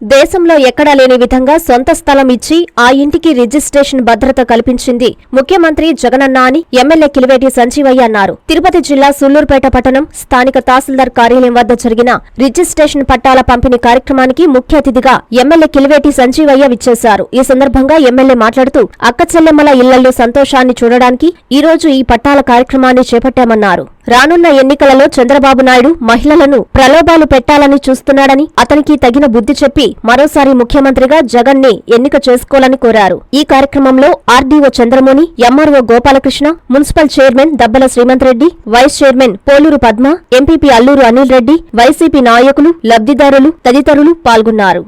దేశంలో ఎక్కడా లేని విధంగా సొంత స్థలం ఇచ్చి ఆ ఇంటికి రిజిస్ట్రేషన్ భద్రత కల్పించింది. ముఖ్యమంత్రి జగనన్న అని ఎమ్మెల్యే కిలివేటి సంజీవయ్య అన్నారు. తిరుపతి జిల్లా సుల్లూరుపేట పట్టణం స్థానిక తహసీల్దార్ కార్యాలయం వద్ద జరిగిన రిజిస్ట్రేషన్ పట్టాల పంపిణీ కార్యక్రమానికి ముఖ్య అతిథిగా ఎమ్మెల్యే కిలివేటి సంజీవయ్య విచ్చేశారు. ఈ సందర్భంగా ఎమ్మెల్యే మాట్లాడుతూ అక్కచెల్లెమ్మల ఇళ్ళలో సంతోషాన్ని చూడడానికి ఈ రోజు ఈ పట్టాల కార్యక్రమాన్ని చేపట్టామన్నారు. రానున్న ఎన్నికలలో చంద్రబాబు నాయుడు మహిళలను ప్రలోభాలు పెట్టాలని చూస్తున్నాడని అతనికి తగిన బుద్ధి చెప్పి మరోసారి ముఖ్యమంత్రిగా జగన్ని ఎన్నిక చేసుకోవాలని కోరారు. ఈ కార్యక్రమంలో RDO Chandramoni MRO Gopalakrishna municipal chairman Dabbala Srimanth Reddy vice chairman Poluru Padma MPP Alluru Anil Reddy YCP నాయకులు లబ్ధిదారులు తదితరులు పాల్గొన్నారు.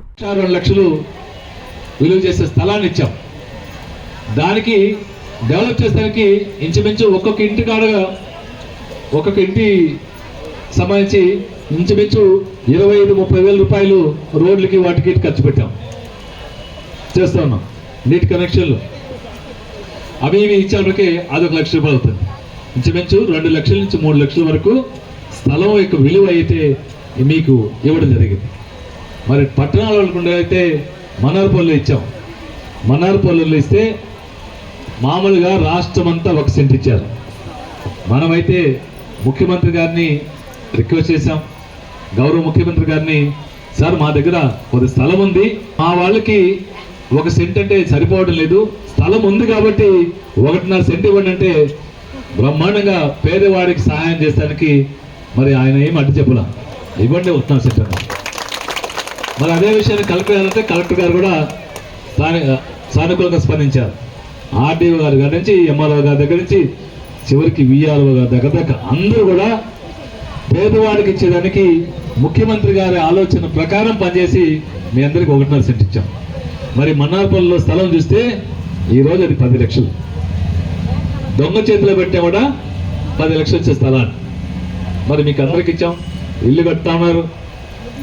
విలువ చేసే స్థలాన్ని ఇచ్చాం. దానికి డెవలప్ చేసడానికి ఇంచుమించు ఒక్కొక్క ఇంటి కాడగా ఒక్కొక్క ఇంటి సంబంధించి ఇంచుమించు ఇరవై ఐదు ముప్పై వేల రూపాయలు రోడ్లకి వాటికి ఖర్చు పెట్టాం. చేస్తా ఉన్నాం. నీటి కనెక్షన్లు. అవి ఇవి ఇచ్చేటికి అదొక లక్ష రూపాయలు అవుతుంది. ఇంచుమించు రెండు లక్షల నుంచి మూడు లక్షల వరకు స్థలం యొక్క విలువ అయితే మీకు ఇవ్వడం జరిగింది. మరి పట్టణాల వాళ్ళకుండా అయితే మన్నార్పల్లిలో ఇచ్చాం. మన్నార్పల్లిలో ఇస్తే మామూలుగా రాష్ట్రం అంతా ఒక సెంట్ ఇచ్చారు. మనమైతే ముఖ్యమంత్రి గారిని రిక్వెస్ట్ చేశాం. గౌరవ ముఖ్యమంత్రి గారిని సార్ మా దగ్గర కొద్ది స్థలం ఉంది. మా వాళ్ళకి ఒక సెంట్ అంటే సరిపోవడం లేదు. స్థలం ఉంది కాబట్టి ఒకటిన్నర సెంట్ ఇవ్వండి అంటే బ్రహ్మాండంగా పేదవాడికి సహాయం చేస్తానికి మరి ఆయన ఏం అడ్డు చెప్పలా. ఇవ్వండి ఒకటిన్నర సెంట్ మరి అదే విషయాన్ని కలెక్టర్ గారు అంటే కలెక్టర్ గారు కూడా సాను సానుకూలంగా స్పందించారు. ఆర్డీఓ గారి దగ్గర నుంచి ఎంఆర్ఓ గారి దగ్గర నుంచి చివరికి విఆర్ఓ గారి దగ్గర దాకా అందరూ కూడా పేదవాడికి ఇచ్చేదానికి ముఖ్యమంత్రి గారి ఆలోచన ప్రకారం పనిచేసి మీ అందరికి ఒకటిన్నర సెంట్ ఇచ్చాం. మరి మన్నార్పల్లిలో స్థలం చూస్తే ఈరోజు అది పది లక్షలు. దొంగ చేతిలో పెట్టా కూడా పది లక్షలు వచ్చే స్థలాన్ని. మరి మీకు అందరికి ఇచ్చాం. ఇల్లు కడతా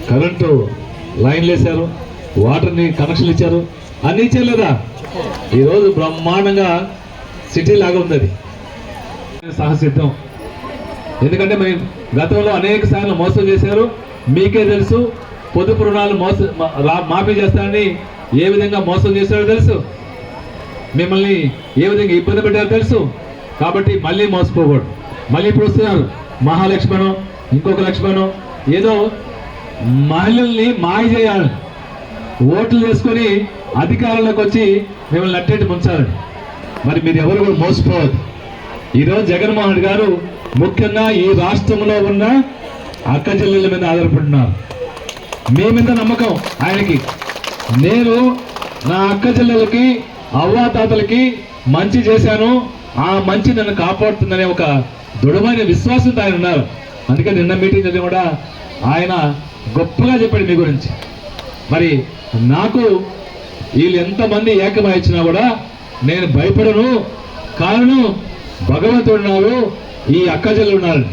కరెంటు లైన్లు వేశారు. వాటర్ని కనెక్షన్లు ఇచ్చారు. అన్ని ఇచ్చారు లేదా? ఈరోజు బ్రహ్మాండంగా సిటీ లాగా ఉంది అది. సహసిద్ధం. ఎందుకంటే మేము గతంలో అనేక సార్లు మోసం చేశారు. మీకే తెలుసు పొదుపు రుణాలు మోస మాఫీ చేస్తారని ఏ విధంగా మోసం చేశారో తెలుసు. మిమ్మల్ని ఏ విధంగా ఇబ్బంది పెట్టారో తెలుసు. కాబట్టి మళ్ళీ మోసపోకూడదు. మళ్ళీ ఇప్పుడు వస్తున్నారు. మహాలక్ష్మణం ఇంకొక లక్ష్మణం. ఏదో మహిళల్ని మాయ చేయాలి. ఓట్లు చేసుకొని అధికారంలోకి వచ్చి మిమ్మల్ని అట్టేటి ముంచాలని. మరి మీరు ఎవరు కూడా మోసపోవద్దు. ఈరోజు జగన్మోహన్ గారు ముఖ్యంగా ఈ రాష్ట్రంలో ఉన్న అక్క చెల్లెల మీద ఆధారపడుతున్నారు మీ మీద నమ్మకం ఆయనకి. నేను నా అక్క చెల్లెలకి అవ్వాతాతలకి మంచి చేశాను. ఆ మంచి నన్ను కాపాడుతుందనే ఒక దృఢమైన విశ్వాసంతో ఆయన ఉన్నారు. అందుకే నిన్న మీటింగ్ అది కూడా ఆయన గొప్పగా చెప్పాడు మీ గురించి. మరి నాకు వీళ్ళు ఎంతమంది ఏకమై ఇచ్చినా కూడా నేను భయపడను. కారణం భగవంతుడు ఉన్నారు. ఈ అక్కజల్లు ఉన్నారు.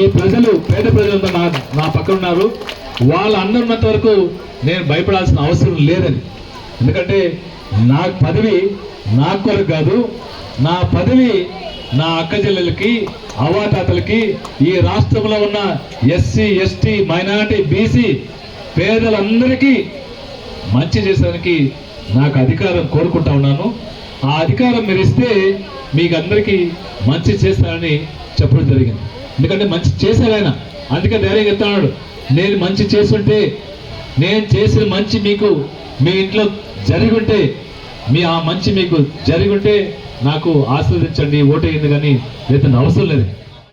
ఈ ప్రజలు పేద ప్రజలు నా నా పక్కన ఉన్నారు. వాళ్ళ అందరున్నంత వరకు నేను భయపడాల్సిన అవసరం లేదని. ఎందుకంటే నా పదవి నా కొరకు కాదు నా పదవి నా అక్క చెల్లెలకి అవాతాతలకి ఈ రాష్ట్రంలో ఉన్న ఎస్సీ ఎస్టీ మైనారిటీ బీసీ పేదలందరికీ మంచి చేసేదానికి నాకు అధికారం కోరుకుంటా ఉన్నాను. ఆ అధికారం మీరు ఇస్తే మీకు అందరికీ మంచి చేస్తారని చెప్పడం జరిగింది. ఎందుకంటే మంచి చేశారు ఆయన. అందుకే ధైర్యం చెప్తున్నాడు. నేను మంచి చేస్తుంటే నేను చేసిన మంచి మీకు మీ ఇంట్లో జరిగి ఉంటే మీ ఆ మంచి మీకు జరిగి ఉంటే నాకు ఆశీర్వదించండి ఓటేయండి కానీ లేదా అవసరం లేదు.